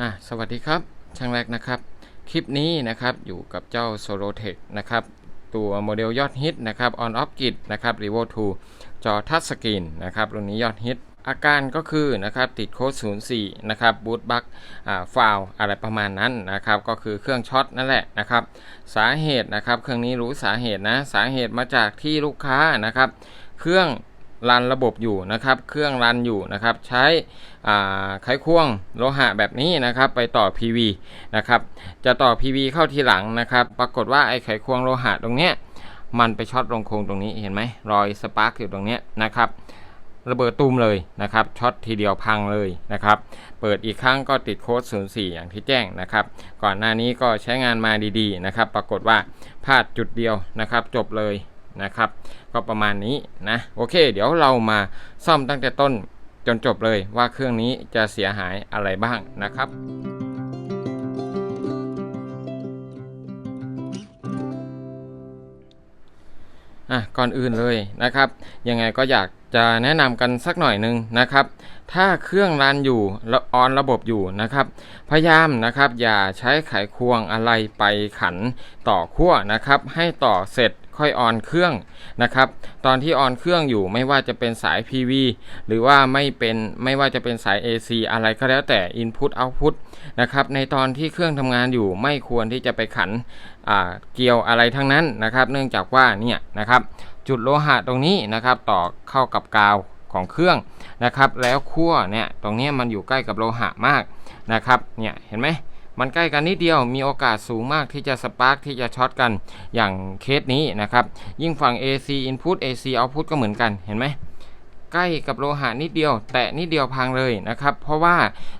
อะสวัสดีครับ ช่างแรกนะครับ คลิปนี้นะครับอยู่กับเจ้า s o l o t e c h นะครับ ตัวโมเดลยอดฮิตนะครับ on off grid นะครับ r e v o 2 จอทัชสกรีนนะครับ รุ่นนี้ยอดฮิต อาการก็คือนะครับติดโค้ด 04 นะครับบูตบัคอ่าฟาวอะไรประมาณนั้นนะครับ ก็คือเครื่องช็อตนั่นแหละนะครับ สาเหตุนะครับ เครื่องนี้รู้สาเหตุนะ สาเหตุมาจากที่ลูกค้านะครับ เครื่อง รันระบบอยู่นะครับ เครื่องรันอยู่นะครับ ใช้ไขควงโลหะแบบนี้นะครับ ไปต่อ PV นะครับ จะต่อ PV เข้าทีหลังนะครับ ปรากฏว่าไอ้ไขควงโลหะตรงเนี้ยมันไปช็อตลงโครงตรงนี้เห็นไหมรอยสปาร์กอยู่ตรงเนี้ยนะครับระเบิดตูมเลยนะครับช็อตทีเดียวพังเลยนะครับ เปิดอีกครั้งก็ติดโค้ด 04 อย่างที่แจ้งนะครับ ก่อนหน้านี้ก็ใช้งานมาดีๆนะครับ ปรากฏว่าพลาดจุดเดียวนะครับ จบเลย นะครับ ก็ประมาณนี้นะโอเค เดี๋ยวเรามาซ่อมตั้งแต่ต้นจนจบเลยว่าเครื่องนี้จะเสียหายอะไรบ้างนะครับอะก่อนอื่นเลยนะครับ ยังไงก็อยากจะแนะนำกันสักหน่อยหนึ่งนะครับ ถ้าเครื่องรันอยู่ออนระบบอยู่นะครับ พยายามนะครับอย่าใช้ไขควงอะไรไปขันต่อขั้วนะครับ ให้ต่อเสร็จ ค่อยออนเครื่องนะครับ ตอนที่ออนเครื่องอยู่ไม่ว่าจะเป็นสาย PV หรือว่าไม่เป็นไม่ว่าจะเป็นสาย AC อะไรก็แล้วแต่ Input Output นะครับในตอนที่เครื่องทำงานอยู่ไม่ควรที่จะไปขันเกี่ยวอะไรทั้งนั้นนะครับ เนื่องจากว่าเนี่ยนะครับจุดโลหะตรงนี้นะครับต่อเข้ากับกาวของเครื่องนะครับ แล้วขั้วเนี่ยตรงนี้มันอยู่ใกล้กับโลหะมากนะครับเนี่ยเห็นไหม มันใกล้กันนิดเดียวมีโอกาสสูงมากที่จะสปาร์กที่จะช็อตกันอย่างเคสนี้นะครับ ยิ่งฝั่ง AC input AC output ก็เหมือนกันเห็นไหมใกล้กับโลหะนิดเดียว แตะนิดเดียวพังเลยนะครับ เพราะว่า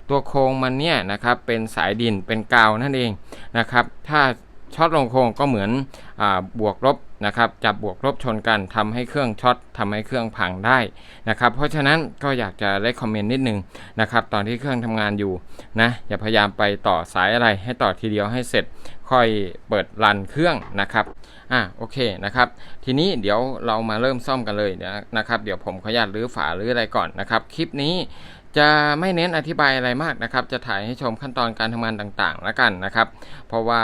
ตัวโครงมันเนี่ยนะครับเป็นสายดินเป็นกาวนั่นเองนะครับ ถ้า ช็อตลงโครงก็เหมือนอบวกลบนะครับจับบวกลบชนกันทำให้เครื่องช็อตทำให้เครื่องพังได้นะครับ เพราะฉะนั้นก็อยากจะเลคคอมเมนต์นิดนึงนะครับ ตอนที่เครื่องทำงานอยู่นะอย่าพยายามไปต่อสายอะไรให้ต่อทีเดียวให้เสร็จค่อยเปิดรันเครื่องนะครับอะโอเคนะครับ ทีนี้เดี๋ยวเรามาเริ่มซ่อมกันเลยนะนะครับ เดี๋ยวผมขออนุญาตรื้อฝารื้ออะไรก่อนนะครับ คลิปนี้ จะไม่เน้นอธิบายอะไรมากนะครับ จะถ่ายให้ชมขั้นตอนการทำงานต่างๆแล้วกันนะครับ เพราะว่า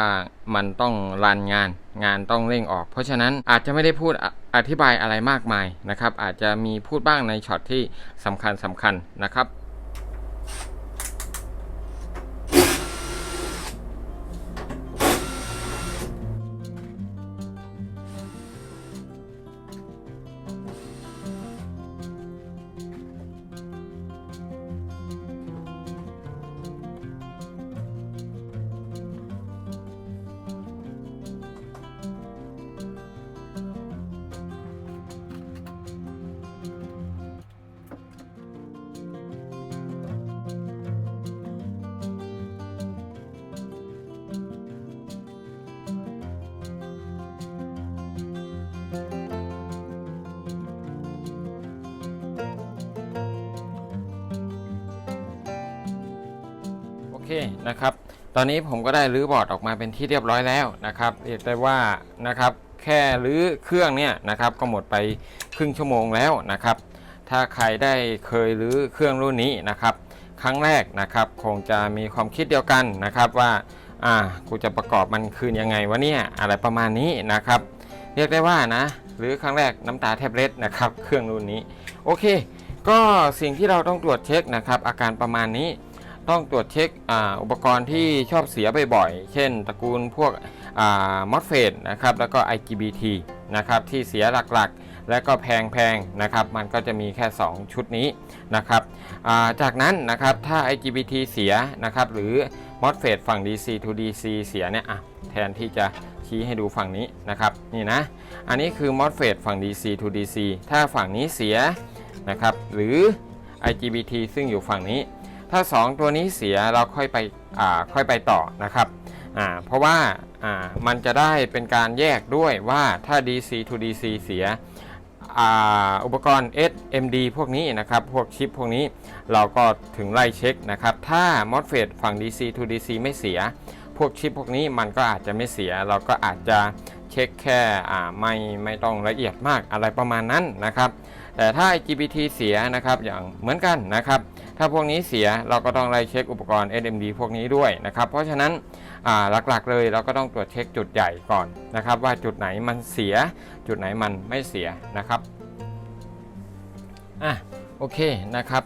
มันต้องรันงานงานต้องเร่งออก เพราะฉะนั้นอาจจะไม่ได้พูดออธิบายอะไรมากมายนะครับ อาจจะมีพูดบ้างในช็อตที่สำคัญสำคัญนะครับ เคนะครับ ตอนนี้ผมก็ได้รื้อบอร์ดออกมาเป็นที่เรียบร้อยแล้วนะครับเรียกได้ว่านะครับแค่รื้อเครื่องเนี่ยนะครับก็หมดไปครึ่งชั่วโมงแล้วนะครับ ถ้าใครได้เคยรื้อเครื่องรุ่นนี้นะครับ ครั้งแรกนะครับคงจะมีความคิดเดียวกันนะครับว่าอ่ากูจะประกอบมันคืนยังไงวะเนี่ยอะไรประมาณนี้นะครับ เรียกได้ว่านะหรือครั้งแรกน้ำตาแทบเล็ดนะครับ เครื่องรุ่นนี้ โอเค ก็สิ่งที่เราต้องตรวจเช็คนะครับ อาการประมาณนี้ ต้องตรวจเช็คออุปกรณ์ที่ชอบเสียบ่อยๆ เช่น ตระกูลพวกมอสเฟตนะครับแล้วก็ IGBT นะครับที่เสียหลักๆ และก็แพงๆนะครับมันก็จะมีแค่ 2 ชุดนี้นะครับาจากนั้นนะครับถ้า IGBT เสียนะครับหรือ MOSFET ฝั่ง DC to DC เสียเนี่ยแทนที่จะชี้ให้ดูฝั่งนี้นะครับนี่นะอันนี้คือ MOSFET ฝั่ง DC to DC ถ้าฝั่งนี้เสียนะครับหรือ IGBT ซึ่งอยู่ฝั่งนี้ ถ้า 2 ตัวนี้เสียเราค่อยไปอ่าค่อยไปต่อนะครับอ่าเพราะว่าอ่ามันจะได้เป็นการแยกด้วยว่าถ้า DC to DC เสียอ่าอุปกรณ์ SMD พวกนี้นะครับพวกชิปพวกนี้เราก็ถึงไล่เช็คนะครับ ถ้า MOSFET ฝั่ง DC to DC ไม่เสีย พวกชิปพวกนี้มันก็อาจจะไม่เสีย เราก็อาจจะเช็คแค่ไม่ไม่ต้องละเอียดมากอะไรประมาณนั้นนะครับ แต่ถ้า IGBT เสียนะครับอย่างเหมือนกันนะครับ ถ้าพวกนี้เสียเราก็ต้องไล่เช็คอุปกรณ์ SMD พวกนี้ด้วยนะครับ เพราะฉะนั้นหลักๆเลยเราก็ต้องตรวจเช็คจุดใหญ่ก่อนนะครับ ว่าจุดไหนมันเสีย จุดไหนมันไม่เสียนะครับอะโอเคนะครับ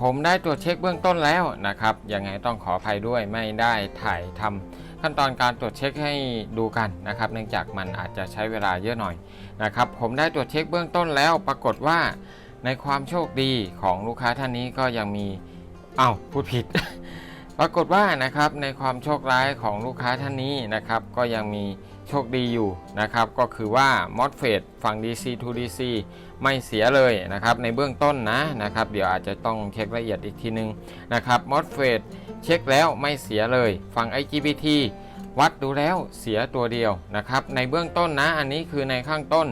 ผมได้ตรวจเช็คเบื้องต้นแล้วนะครับยังไงต้องขออภัยด้วยไม่ได้ถ่ายทำขั้นตอนการตรวจเช็คให้ดูกันนะครับ เนื่องจากมันอาจจะใช้เวลาเยอะหน่อยนะครับ ผมได้ตรวจเช็คเบื้องต้นแล้วปรากฏว่า ในความโชคดีของลูกค้าท่านนี้ก็ยังมีอ้าวพูดผิด ปรากฏว่านะครับในความโชคร้ายของลูกค้าท่านนี้นะครับ ก็ยังมีโชคดีอยู่นะครับ ก็คือว่า m o s f e t ฝั่ง DC to DC ไม่เสียเลยนะครับในเบื้องต้นนะนะครับ เดี๋ยวอาจจะต้องเช็คละเอียดอีกทีนึงนะครับ m o s f e t เช็คแล้วไม่เสียเลยฝั่ง IGBT วัดดูแล้วเสียตัวเดียวนะครับ ในเบื้องต้นนะ อันนี้คือในข้างต้น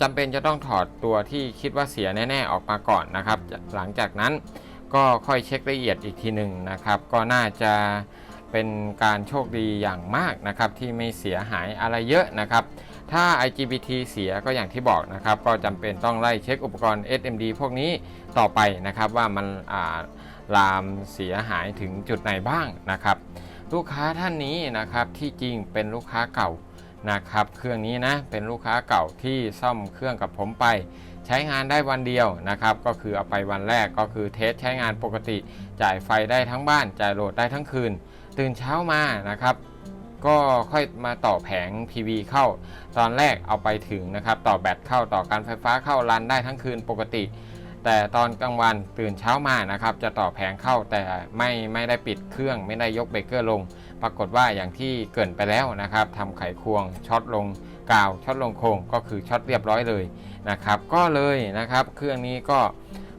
จำเป็นจะต้องถอดตัวที่คิดว่าเสียแน่ ๆ ออกมาก่อนนะครับ หลังจากนั้นก็ค่อยเช็คละเอียดอีกทีหนึ่งนะครับ ก็น่าจะเป็นการโชคดีอย่างมากนะครับ ที่ไม่เสียหายอะไรเยอะนะครับ ถ้า IGBT เสียก็อย่างที่บอกนะครับ ก็จำเป็นต้องไล่เช็คอุปกรณ์ SMD พวกนี้ต่อไปนะครับว่ามันาลามเสียหายถึงจุดไหนบ้างนะครับ ลูกค้าท่านนี้นะครับที่จริงเป็นลูกค้าเก่า นะครับ เครื่องนี้นะเป็นลูกค้าเก่าที่ซ่อมเครื่องกับผมไป ใช้งานได้วันเดียวนะครับ ก็คือเอาไปวันแรกก็คือเทสใช้งานปกติ จ่ายไฟได้ทั้งบ้าน จ่ายโหลดได้ทั้งคืน ตื่นเช้ามานะครับก็ค่อยมาต่อแผง PV เข้า ตอนแรกเอาไปถึงนะครับ ต่อแบตเข้าต่อการไฟฟ้าเข้ารันได้ทั้งคืนปกติ แต่ตอนกลางวันตื่นเช้ามานะครับจะต่อแผงเข้าแต่ไม่ไม่ได้ปิดเครื่อง ไม่ได้ยกเบรกเกอร์ลง ปรากฏว่าอย่างที่เกินไปแล้วนะครับทำไขควงช็อตลงกาวช็อตลงโครงก็คือช็อตเรียบร้อยเลยนะครับก็เลยนะครับเครื่องนี้ก็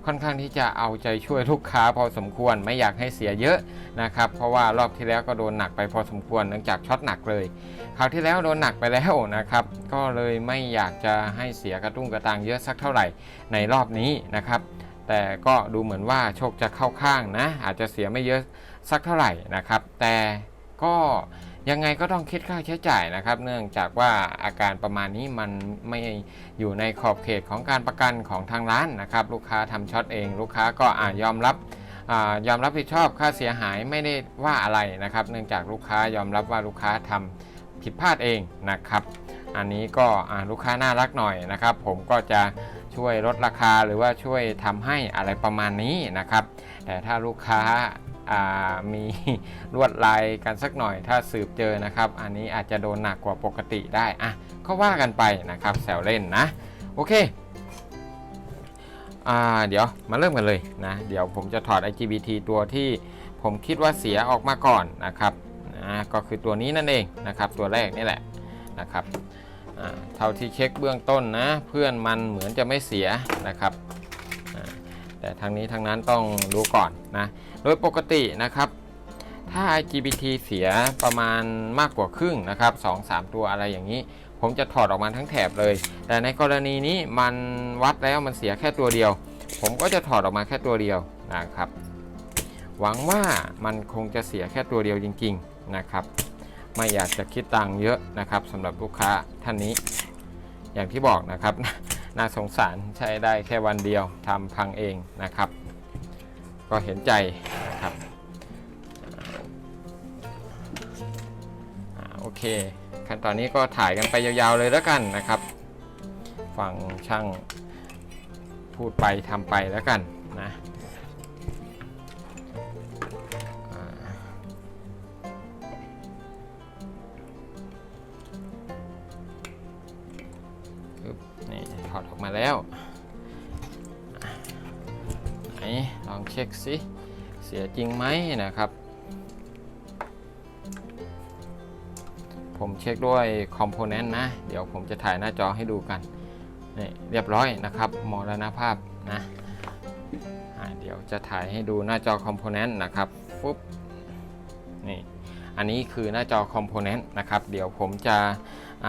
ค่อนข้างที่จะเอาใจช่วยลูกค้าพอสมควรไม่อยากให้เสียเยอะนะครับเพราะว่ารอบที่แล้วก็โดนหนักไปพอสมควรเนื่องจากช็อตหนักเลยคราวที่แล้วโดนหนักไปแล้วนะครับก็เลยไม่อยากจะให้เสียกระตุ้งกระตังเยอะสักเท่าไหร่ในรอบนี้นะครับแต่ก็ดูเหมือนว่าโชคจะเข้าข้างนะอาจจะเสียไม่เยอะสักเท่าไหร่นะครับ แต่ก็ ยังไงก็ต้องคิดค่าใช้จ่ายนะครับ เนื่องจากว่าอาการประมาณนี้มันไม่อยู่ในขอบเขตของการประกันของทางร้านนะครับ ลูกค้าทำช็อตเอง ลูกค้าก็อ่ายอมรับอายอมรับผิดชอบค่าเสียหายไม่ได้ว่าอะไรนะครับ เนื่องจากลูกค้ายอมรับว่าลูกค้าทำผิดพลาดเองนะครับ อันนี้ก็อาลูกค้าน่ารักหน่อยนะครับ ผมก็จะช่วยลดราคาหรือว่าช่วยทำให้อะไรประมาณนี้นะครับ แต่ถ้าลูกค้า มีลวดลายกันสักหน่อยถ้าสืบเจอนะครับ อันนี้อาจจะโดนหนักกว่าปกติได้อะก็ว่ากันไปนะครับแซวเล่นนะ โอเคอ่าเดี๋ยวมาเริ่มกันเลยนะ เดี๋ยวผมจะถอด IGBT ตัวที่ผมคิดว่าเสียออกมาก่อนนะครับนะก็คือตัวนี้นั่นเองนะครับ ตัวแรกนี่แหละนะครับเท่าที่เช็คเบื้องต้นนะ เพื่อนมันเหมือนจะไม่เสียนะครับ แต่ทางนี้ทางนั้นต้องดูก่อนนะ โดยปกตินะครับ ถ้า IGBT เสียประมาณมากกว่าครึ่งนะครับ2-3 ตัวอะไรอย่างนี้ ผมจะถอดออกมาทั้งแถบเลย แต่ในกรณีนี้มันวัดแล้วมันเสียแค่ตัวเดียว ผมก็จะถอดออกมาแค่ตัวเดียวนะครับ หวังว่ามันคงจะเสียแค่ตัวเดียวจริง ๆนะครับ ไม่อยากจะคิดตังค์เยอะนะครับสำหรับลูกค้าท่านนี้ อย่างที่บอกนะครับ น่าสงสารใช้ได้แค่วันเดียวทำพังเองนะครับ ก็เห็นใจนะครับอโอเค ขั้นตอนนี้ก็ถ่ายกันไปยาวๆเลยแล้วกันนะครับ ฟังช่างพูดไปทำไปแล้วกันนะ จริงไหมนะครับ ผมเช็คด้วยคอมโพเนนต์นะ เดี๋ยวผมจะถ่ายหน้าจอให้ดูกันนี่เรียบร้อยนะครับมรณภาพนะเดี๋ยวจะถ่ายให้ดูหน้าจอคอมโพเนนต์นะครับปุ๊บนี่อันนี้คือหน้าจอคอมโพเนนต์นะครับ เดี๋ยวผมจะอ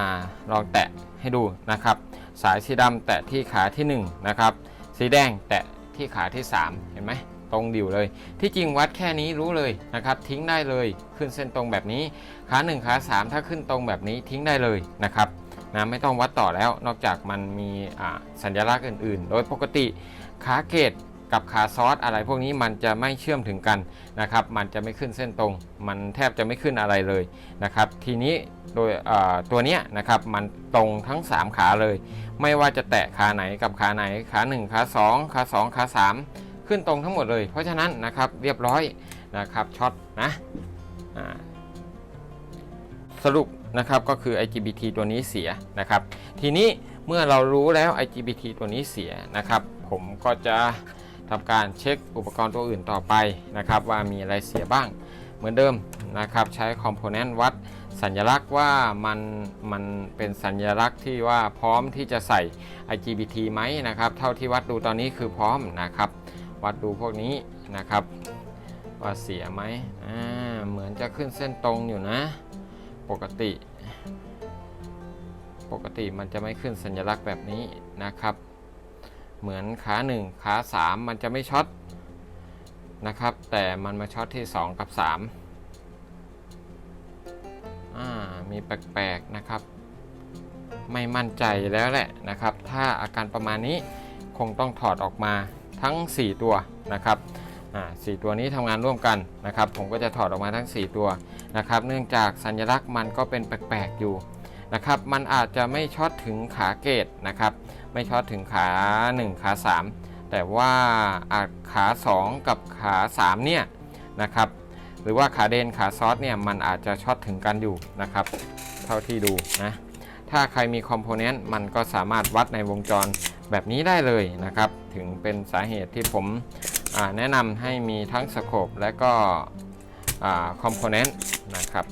ลองแตะให้ดูนะครับ สายสีดำแตะที่ขาที่1นะครับ สีแดงแตะที่ขาที่ 3 เห็นไหม ตรงดิ่วเลย ที่จริงวัดแค่นี้รู้เลยนะครับทิ้งได้เลยขึ้นเส้นตรงแบบนี้ขา1ขา3 ถ้าขึ้นตรงแบบนี้ทิ้งได้เลยนะครับนะไม่ต้องวัดต่อแล้วนอกจากมันมีสัญลักษณ์อื่นๆ โดยปกติขาเกตกับขาซอสอะไรพวกนี้มันจะไม่เชื่อมถึงกันนะครับ มันจะไม่ขึ้นเส้นตรง มันแทบจะไม่ขึ้นอะไรเลยนะครับ ทีนี้โดยตัวเนี้ยนะครับมันตรงทั้ง 3 ขาเลย ไม่ว่าจะแตะขาไหนกับขาไหนขา 1 ขา 2 ขา 2 ขา 3 ขึ้นตรงทั้งหมดเลย เพราะฉะนั้นนะครับเรียบร้อยนะครับช็อตนะสรุปนะครับก็คือ IGBT ตัวนี้เสียนะครับ ทีนี้เมื่อเรารู้แล้ว IGBT ตัวนี้เสียนะครับ ผมก็จะทำการเช็คอุปกรณ์ตัวอื่นต่อไปนะครับ ว่ามีอะไรเสียบ้าง เหมือนเดิมนะครับใช้คอมโพเนนต์วัดสัญลักษณ์ว่ามันมันเป็นสัญลักษณ์ที่ว่าพร้อมที่จะใส่ IGBT ไหมนะครับ เท่าที่วัดดูตอนนี้คือพร้อมนะครับ วัดดูพวกนี้นะครับ ว่าเสียไหมอ่าเหมือนจะขึ้นเส้นตรงอยู่นะ ปกติ ปกติมันจะไม่ขึ้นสัญลักษณ์แบบนี้นะครับ เหมือนขา 1 ขา 3 มันจะไม่ช็อตนะครับ แต่มันมาช็อตที่ 2 กับ 3 อ่า มีแปลกๆนะครับ ไม่มั่นใจแล้วแหละนะครับ ถ้าอาการประมาณนี้คงต้องถอดออกมา ทั้ง 4 ตัวนะครับอ่าสตัวนี้ทำงานร่วมกันนะครับ ผมก็จะถอดออกมาทั้ง 4 ตัวนะครับ เนื่องจากสัญลักษณ์มันก็เป็นแปลกๆอยู่นะครับ มันอาจจะไม่ช็อตถึงขาเกตนะครับ ไม่ช็อตถึงขา 1 ขา 3 แต่ว่าอาจขา 2 กับขา 3 เนี่ยนะครับ หรือว่าขาเดนขาซอสเนี่ยมันอาจจะช็อตถึงกันอยู่นะครับ เท่าที่ดูนะ ถ้าใครมีคอมโพเนนต์มันก็สามารถวัดในวงจร แบบนี้ได้เลยนะครับ ถึงเป็นสาเหตุที่ผมแนะนำให้มีทั้งสโคปและก็คอมโพเนนต์นะครับ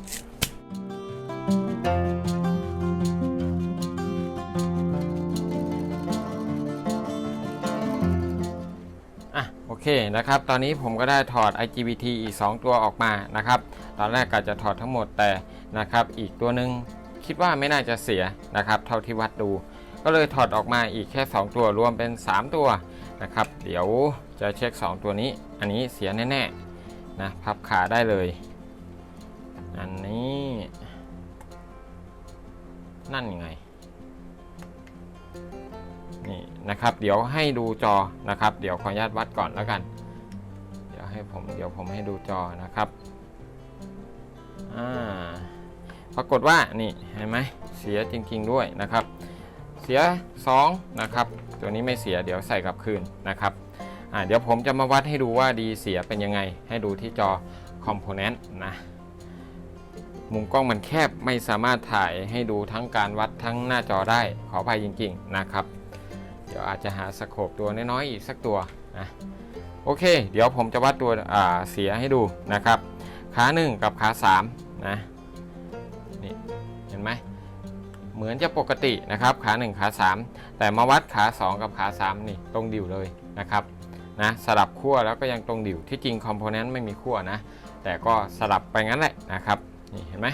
อะโอเคนะครับ ตอนนี้ผมก็ได้ถอด IGBT อีก 2 ตัวออกมานะครับ ตอนแรกก็จะถอดทั้งหมดแต่นะครับ อีกตัวหนึ่งคิดว่าไม่น่าจะเสียนะครับ เท่าที่วัดดู ก็เลยถอดออกมาอีกแค่ 2 ตัวรวมเป็น 3 ตัวนะครับ เดี๋ยวจะเช็ค 2 ตัวนี้ อันนี้เสียแน่ๆนะพับขาได้เลย อันนี้นั่นยังไงนี่นะครับ เดี๋ยวให้ดูจอนะครับ เดี๋ยวขออนุญาตวัดก่อนแล้วกัน เดี๋ยวให้ผมเดี๋ยวผมให้ดูจอนะครับอ่าปรากฏว่านี่เห็นไหมเสียจริง ๆ ด้วยนะครับ เสีย 2 นะครับ ตัวนี้ไม่เสียเดี๋ยวใส่กลับคืนนะครับเดี๋ยวผมจะมาวัดให้ดูว่าดีเสียเป็นยังไง ให้ดูที่จอคอมโพเนนต์นะมุมกล้องมันแคบไม่สามารถถ่ายให้ดูทั้งการวัดทั้งหน้าจอได้ขออภัยจริง ๆนะครับ เดี๋ยวอาจจะหาสโคปตัวน้อยๆอีกสักตัวนะโอเค เดี๋ยวผมจะวัดตัวเสียให้ดูนะครับ ขา 1 กับขา3นะนี่เห็นไหม เหมือนจะปกตินะครับขา 1 ขา 3 แต่มาวัดขา 2 กับขา 3 นี่ตรงดิ่วเลยนะครับนะสลับขั้วแล้วก็ยังตรงดิ่วที่จริงคอมโพเนนต์ไม่มีขั้วนะ แต่ก็สลับไปงั้นแหละนะครับนี่เห็นไหม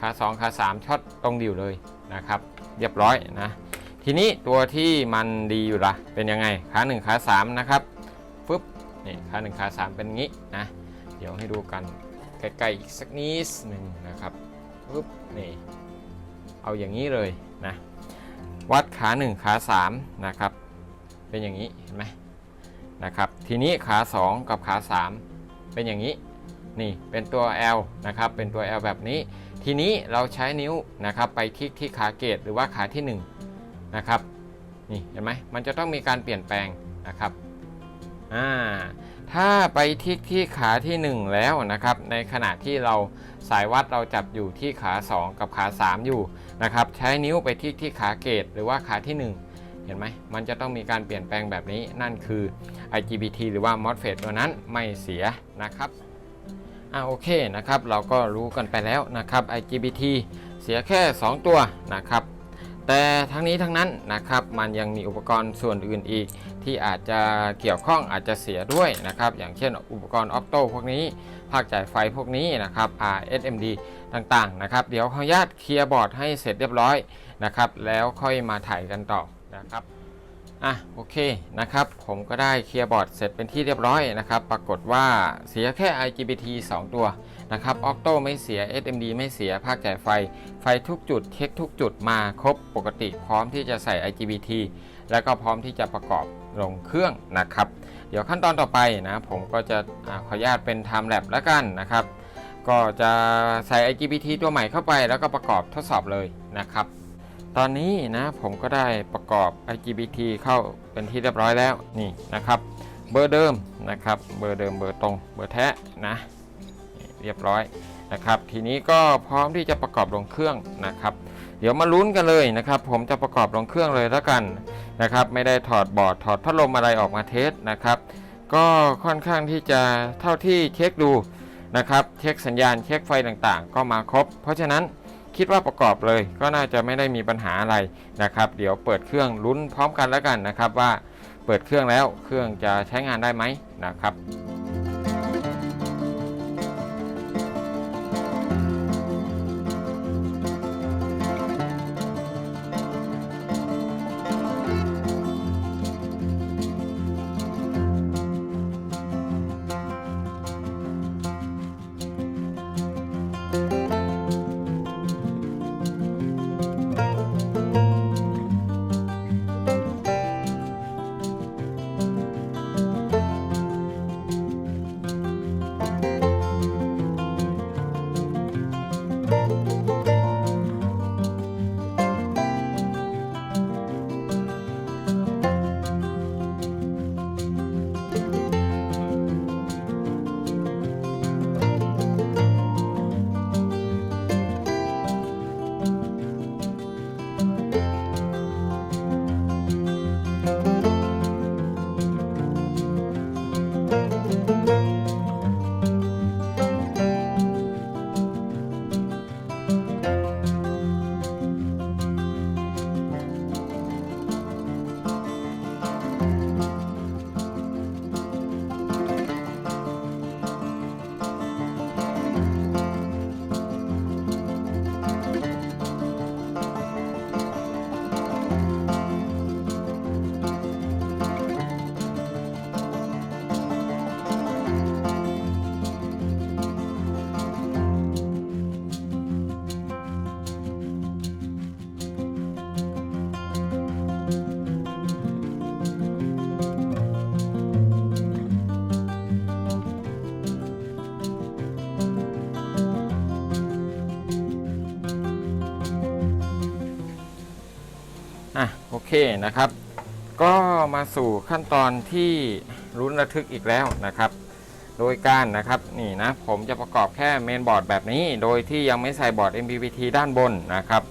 ขา 2 ขา 3ช็อตตรงดิ่วเลยนะครับ เรียบร้อยนะทีนี้ตัวที่มันดีอยู่ละเป็นยังไงขา 1 ขา 3 นะครับฟึบนี่ขา 1 ขา 3 เป็นงี้นะเดี๋ยวให้ดูกันใกล้ๆอีกสักนิดหนึ่งนะครับฟึบนี่ เอาอย่างนี้เลยนะวัดขา 1 ขา3นะครับเป็นอย่างนี้เห็นไหมนะครับทีนี้ขา 2 กับขา 3 เป็นอย่างนี้นี่เป็นตัว L นะครับเป็นตัว L แบบนี้ ทีนี้เราใช้นิ้วนะครับไปคลิกที่ขาเกตหรือว่าขาที่1นะครับนี่เห็นไหมมันจะต้องมีการเปลี่ยนแปลงนะครับ อ่าถ้าไปที่ที่ขาที่ 1 แล้วนะครับ ในขณะที่เราสายวัดเราจับอยู่ที่ขา 2 กับขา 3 อยู่นะครับ ใช้นิ้วไปที่ที่ขาเกตหรือว่าขาที่ 1 เห็นไหมมันจะต้องมีการเปลี่ยนแปลงแบบนี้นั่นคือ IGBT หรือว่า MOSFET ตัวนั้นไม่เสียนะครับอ่าโอเคนะครับ เราก็รู้กันไปแล้วนะครับ IGBT เสียแค่ 2 ตัวนะครับ แต่ทั้งนี้ทั้งนั้นนะครับมันยังมีอุปกรณ์ส่วนอื่นอีก ที่อาจจะเกี่ยวข้องอาจจะเสียด้วยนะครับ อย่างเช่นอุปกรณ์ออโต้พวกนี้ ภาคจ่ายไฟพวกนี้นะครับ RSMD ต่างๆนะครับ เดี๋ยวขออนุญาตเคลียร์บอร์ดให้เสร็จเรียบร้อยนะครับ แล้วค่อยมาถ่ายกันต่อนะครับอะโอเคนะครับผมก็ได้เคลียร์บอร์ดเสร็จเป็นที่เรียบร้อยนะครับ ปรากฏว่าเสียแค่ IGBT 2 ตัวนะครับออโต้ไม่เสีย SMD ไม่เสียภาคจ่ายไฟ ไฟทุกจุดเช็คทุกจุดมาครบปกติพร้อมที่จะใส่ IGBT แล้วก็พร้อมที่จะประกอบ ลงเครื่องนะครับ เดี๋ยวขั้นตอนต่อไปนะผมก็จะอขออนุญาตเป็น time lab แล้วกันนะครับ ก็จะใส่ IGBT ตัวใหม่เข้าไปแล้วก็ประกอบทดสอบเลยนะครับ ตอนนี้นะผมก็ได้ประกอบ IGBT เข้าเป็นที่เรียบร้อยแล้วนี่นะครับ เบอร์เดิมนะครับเบอร์เดิมเบอร์ตรงเบอร์แท้นะเรียบร้อยนะครับ ทีนี้ก็พร้อมที่จะประกอบลงเครื่องนะครับ เดี๋ยวมาลุ้นกันเลยนะครับ ผมจะประกอบลงเครื่องเลยแล้วกันนะครับ ไม่ได้ถอดบอร์ดถอดพัดลมอะไรออกมาเทสนะครับ ก็ค่อนข้างที่จะเท่าที่เช็คดูนะครับ เช็คสัญญาณเช็คไฟต่างๆ ก็มาครบ เพราะฉะนั้นคิดว่าประกอบเลยก็น่าจะไม่ได้มีปัญหาอะไรนะครับ เดี๋ยวเปิดเครื่องลุ้นพร้อมกันแล้วกันนะครับว่าเปิดเครื่องแล้วเครื่องจะใช้งานได้ไหมนะครับ อะโอเคนะครับ ก็มาสู่ขั้นตอนที่รุ้นระทึกอีกแล้วนะครับ โดยการนะครับนี่นะผมจะประกอบแค่เมนบอร์ดแบบนี้ โดยที่ยังไม่ใส่บอร์ด MPPT ด้านบนนะครับ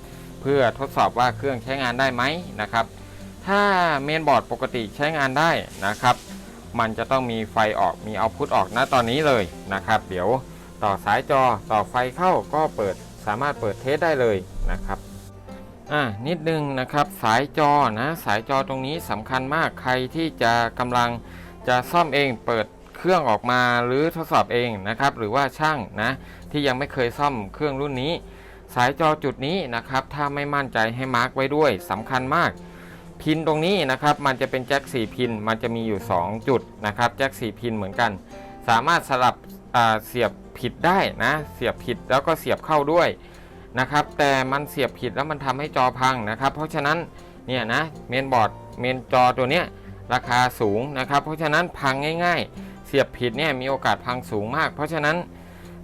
เพื่อทดสอบว่าเครื่องใช้งานได้ไหมนะครับ ถ้าเมนบอร์ดปกติใช้งานได้นะครับ มันจะต้องมีไฟออกมีเอาพุทออกณตอนนี้เลยนะครับ เดี๋ยวต่อสายจอต่อไฟเข้าก็เปิดสามารถเปิดเทสได้เลยนะครับ อ่านิดนึงนะครับสายจอนะสายจอตรงนี้สำคัญมากใครที่จะกำลังจะซ่อมเองเปิดเครื่องออกมาหรือทดสอบเองนะครับ หรือว่าช่างนะที่ยังไม่เคยซ่อมเครื่องรุ่นนี้ สายจอจุดนี้นะครับ ถ้าไม่มั่นใจให้มาร์กไว้ด้วยสำคัญมาก พินตรงนี้นะครับมันจะเป็นแจ็ค4พินมันจะมีอยู่ 2 จุดนะครับแจ็ค4พินเหมือนกัน สามารถสลับเสียบผิดได้นะ เสียบผิดแล้วก็เสียบเข้าด้วย นะครับ แต่มันเสียบผิดแล้วมันทำให้จอพังนะครับ เพราะฉะนั้นเนี่ยนะเมนบอร์ดเมนจอตัวเนี้ยราคาสูงนะครับ เพราะฉะนั้นพังง่าย ๆ เสียบผิดเนี่ยมีโอกาสพังสูงมาก เพราะฉะนั้น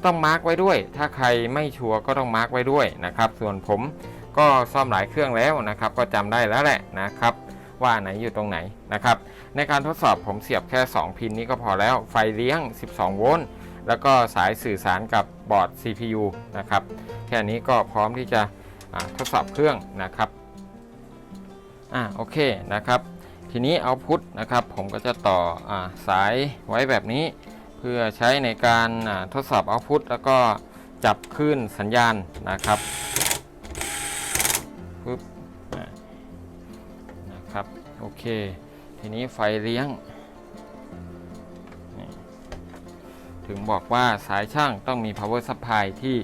ต้องมาร์กไว้ด้วย ถ้าใครไม่ชัวร์ก็ต้องมาร์กไว้ด้วยนะครับ ส่วนผมก็ซ่อมหลายเครื่องแล้วนะครับ ก็จำได้แล้วแหละนะครับว่าไหนอยู่ตรงไหนนะครับ ในการทดสอบผมเสียบแค่ 2 พินนี้ก็พอแล้ว ไฟเลี้ยง 12 โวลต์ แล้วก็สายสื่อสารกับบอร์ด CPU นะครับ แค่นี้ก็พร้อมที่จะทดสอบเครื่องนะครับ อ่าโอเคนะครับ ทีนี้เอาพุทนะครับผมก็จะต่ออาสายไว้แบบนี้ เพื่อใช้ในการทดสอบเอาพุทแล้วก็จับคลื่นสัญญาณนะครับปึ๊บอ่านะครับ โอเค ทีนี้ไฟเลี้ยง ถึงบอกว่าสายช่างต้องมี power supply ที่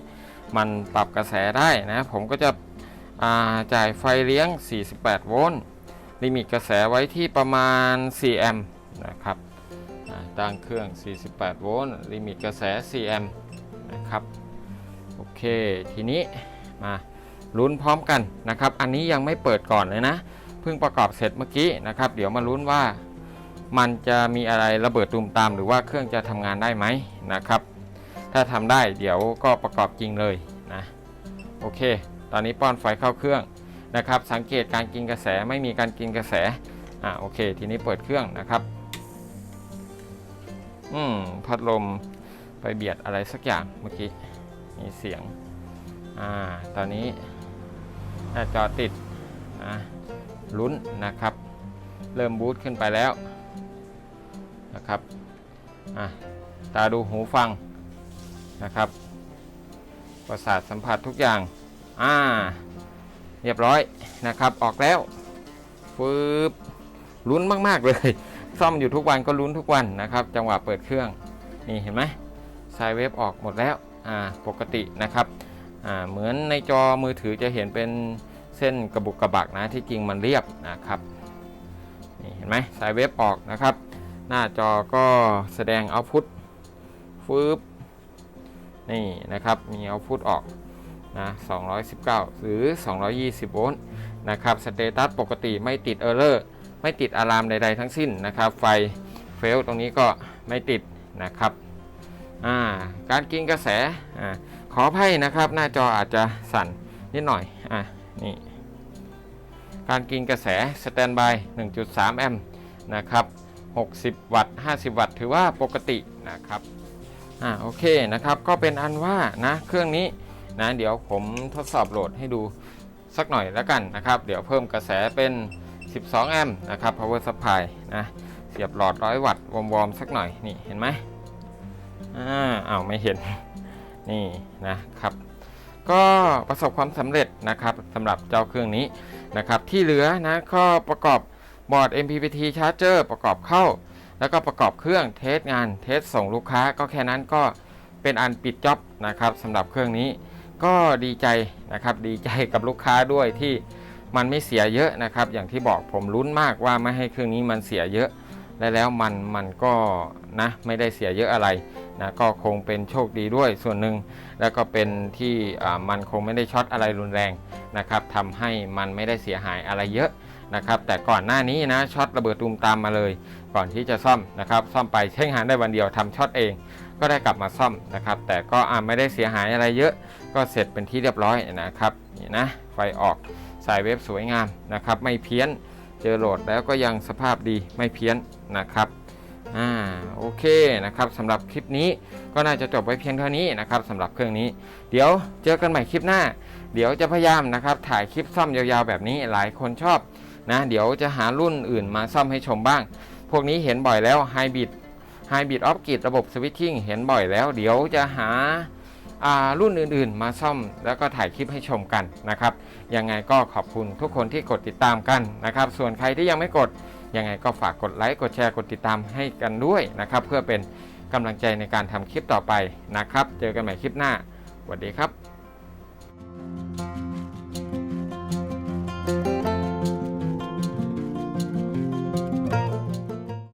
มันปรับกระแสได้นะผมก็จะาจ่ายไฟเลี้ยง 48 โวลต์ลิมิตกระแสไว้ที่ประมาณ 4 แอมป์นะครับอ่าตั้งเครื่อง 48 โวลต์ลิมิตกระแส 4 แอมป์นะครับโอเคทีนี้มาลุ้นพร้อมกันนะครับ อันนี้ยังไม่เปิดก่อนเลยนะ เพิ่งประกอบเสร็จเมื่อกี้นะครับ เดี๋ยวมาลุ้นว่า มันจะมีอะไรระเบิดตูมตาม หรือว่าเครื่องจะทำงานได้ไหมนะครับ ถ้าทำได้เดี๋ยวก็ประกอบจริงเลยนะโอเค ตอนนี้ป้อนไฟเข้าเครื่องนะครับ สังเกตการกินกระแสไม่มีการกินกระแสอ่าโอเค ทีนี้เปิดเครื่องนะครับ อืมพัดลมไปเบียดอะไรสักอย่างเมื่อกี้มีเสียงอ่าตอนนี้หน้าจอติดนะลุ้นนะครับ เริ่มบูตขึ้นไปแล้ว นะครับตาดูหูฟังนะครับประสาทสัมผัสทุกอย่างอ่าเรียบร้อยนะครับ ออกแล้วฟืบลุ้นมากๆเลย ซ่อมอยู่ทุกวันก็ลุ้นทุกวันนะครับ จังหวะเปิดเครื่องนี่เห็นไหมสายเวฟออกหมดแล้วอ่าปกตินะครับอ่าเหมือนในจอมือถือจะเห็นเป็นเส้นกระบุกกระบักนะที่จริงมันเรียบนะครับนี่เห็นไหมสายเวฟออกนะครับ หน้าจอก็แสดงเอาพุทฟืบนี่นะครับมีเอาพุทออกนะ219 หรือ 220 โวลต์นะครับสเตตัสปกติไม่ติดเออร์เลอร์ไม่ติดอะลามใดๆทั้งสิ้นนะครับ ไฟเฟลตรงนี้ก็ไม่ติดนะครับาการกินกระแสอขออภัยนะครับ หน้าจออาจจะสั่นนิดหน่อยอะนี่การกินกระแสสแตนบาย 1.3 แอมป์นะครับ 60 วัตต์ 50 วัตต์ ถือว่าปกตินะครับอ่าโอเคนะครับก็เป็นอันว่านะเครื่องนี้นะเดี๋ยวผมทดสอบโหลดให้ดูสักหน่อยแล้วกันนะครับ เดี๋ยวเพิ่มกระแสเป็น 12 แอมป์นะครับ power supply นะเสียบหลอด 100 วัตต์วอร์มๆสักหน่อยนี่เห็นไหมอ่าอ้าวไม่เห็นนี่นะครับ ก็ประสบความสำเร็จนะครับสำหรับเจ้าเครื่องนี้นะครับ ที่เหลือนะก็ประกอบ บอร์ด MPPT charger ประกอบเข้า แล้วก็ประกอบเครื่องเทสงานเทสส่งลูกค้าก็แค่นั้นก็เป็นอันปิดจ็อบนะครับสำหรับเครื่องนี้ก็ดีใจนะครับดีใจกับลูกค้าด้วยที่มันไม่เสียเยอะนะครับ อย่างที่บอกผมลุ้นมากว่าไม่ให้เครื่องนี้มันเสียเยอะและแล้วมันมันก็นะไม่ได้เสียเยอะอะไรนะก็คงเป็นโชคดีด้วยส่วนหนึ่งแล้วก็เป็นที่มันคงไม่ได้ช็อตอะไรรุนแรงนะครับทำให้มันไม่ได้เสียหายอะไรเยอะ นะครับแต่ก่อนหน้านี้นะช็อตระเบิดตูมตามมาเลย ก่อนที่จะซ่อมนะครับซ่อมไปใช้งหานได้วันเดียวทำช็อตเอง ก็ได้กลับมาซ่อมนะครับแต่ก็อ่าไม่ได้เสียหายอะไรเยอะ ก็เสร็จเป็นที่เรียบร้อยนะครับนี่นะไฟออกสายเวฟสวยงามนะครับไม่เพี้ยนเจอโหลดแล้วก็ยังสภาพดีไม่เพี้ยนนะครับอ่าโอเคนะครับสำหรับคลิปนี้ก็น่าจะจบไว้เพียงเท่านี้นะครับสำหรับเครื่องนี้ เดี๋ยวเจอกันใหม่คลิปหน้า เดี๋ยวจะพยายามนะครับถ่ายคลิปซ่อมยาวๆแบบนี้หลายคนชอบ นะเดี๋ยวจะหารุ่นอื่นมาซ่อมให้ชมบ้าง พวกนี้เห็นบ่อยแล้วไฮบริดไฮบริดออฟกิดระบบสวิตชิ่งเห็นบ่อยแล้ว เดี๋ยวจะหาารุ่นอื่นๆ มาซ่อมแล้วก็ถ่ายคลิปให้ชมกันนะครับ ยังไงก็ขอบคุณทุกคนที่กดติดตามกันนะครับ ส่วนใครที่ยังไม่กด ยังไงก็ฝากกดไลค์กดแชร์กดติดตามให้กันด้วยนะครับ เพื่อเป็นกำลังใจในการทำคลิปต่อไปนะครับ เจอกันใหม่คลิปหน้าสวัสดีครับ